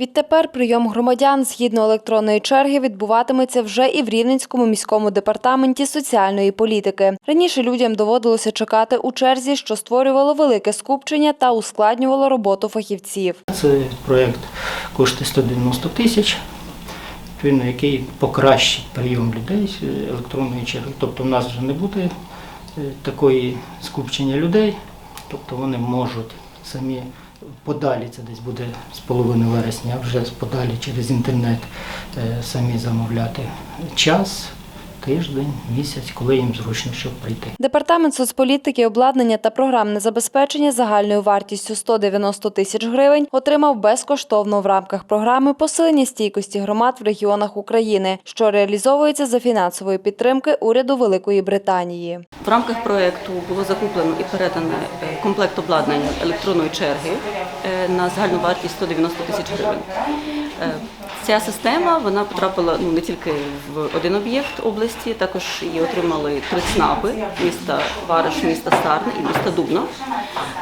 Відтепер прийом громадян згідно електронної черги відбуватиметься вже і в Рівненському міському департаменті соціальної політики. Раніше людям доводилося чекати у черзі, що створювало велике скупчення та ускладнювало роботу фахівців. Це проєкт коштує 190 тисяч, відповідно, який покращить прийом людей з електронної черги. Тобто в нас вже не буде е, такої скупчення людей, тобто вони можуть самі подалі, це десь буде з половини вересня, вже подалі через інтернет е, самі замовляти час, тиждень, місяць, коли їм зручно, щоб прийти. Департамент соцполітики, обладнання та програмне забезпечення загальною вартістю 190 тисяч гривень отримав безкоштовно в рамках програми посилення стійкості громад в регіонах України, що реалізовується за фінансової підтримки уряду Великої Британії. В рамках проєкту було закуплено і передано е, комплект обладнання електронної черги е, на загальну вартість 190 тисяч гривень. Ця система вона потрапила ну не тільки в один об'єкт області, також її отримали три ЦНАПи міста Вариш, міста Сарни і міста Дубно.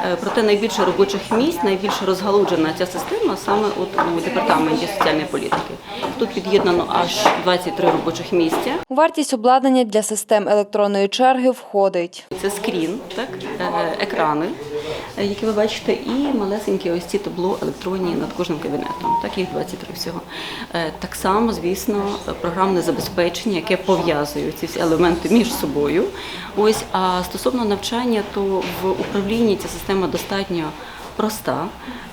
Е, Проте найбільше робочих місць, найбільше розгалуджена ця система саме от у департаменті соціальної політики. Тут під'єднано аж 23 робочих місця. Вартість обладнання для систем електронної черги входить Це скрін, так, е, екрани, які ви бачите, і малесенькі ось ці табло електронні над кожним кабінетом. Так, їх 23 всього. Е, Так само, звісно, програмне забезпечення, яке пов'язує ці всі елементи між собою. Ось, а стосовно навчання, то в управлінні ця система достатньо проста.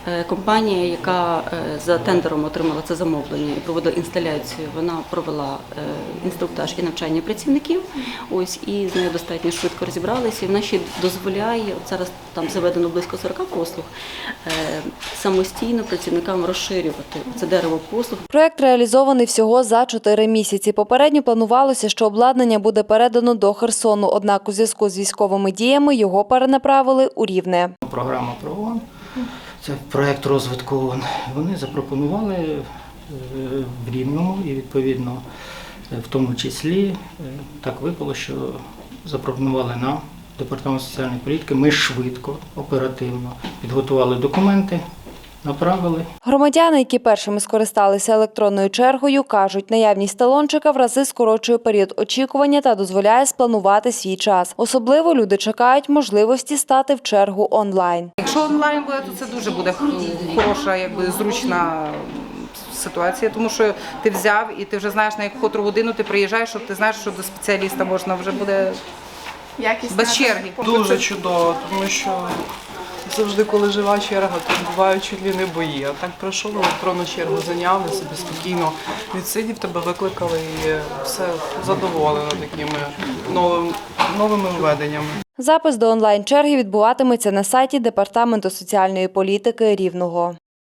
Е, Компанія, яка е, за тендером отримала це замовлення і проводила інсталяцію, вона провела е, інструктаж і навчання працівників. Ось і з нею достатньо швидко розібралися. І вона ще дозволяє от зараз там заведено близько 40 послуг самостійно працівникам розширювати це дерево послуг. Проект реалізований всього за чотири місяці. Попередньо планувалося, що обладнання буде передано до Херсону. Однак у зв'язку з військовими діями його перенаправили у Рівне. Програма ПРООН, це проєкт розвитку Вони запропонували е, в Рівному і відповідно е, в тому числі е, так випало, що запропонували нам департамент соціальної політики. Ми швидко, оперативно підготували документи, направили. Громадяни, які першими скористалися електронною чергою, кажуть, наявність талончика в рази скорочує період очікування та дозволяє спланувати свій час. Особливо люди чекають можливості стати в чергу онлайн. Якщо онлайн буде, то це дуже буде хороша, якби зручна ситуація, тому що ти взяв і ти вже знаєш на яку котру годину ти приїжджаєш, щоб ти знаєш, що до спеціаліста можна вже буде без черги. Дуже чудово, тому що завжди, коли жива черга, то бувають чуть ли не бої. А так пройшов електронну чергу, зайняли собі спокійно, відсидів тебе викликали і все задоволено такими новим, новими введеннями. Запис до онлайн черги відбуватиметься на сайті Департаменту соціальної політики Рівного.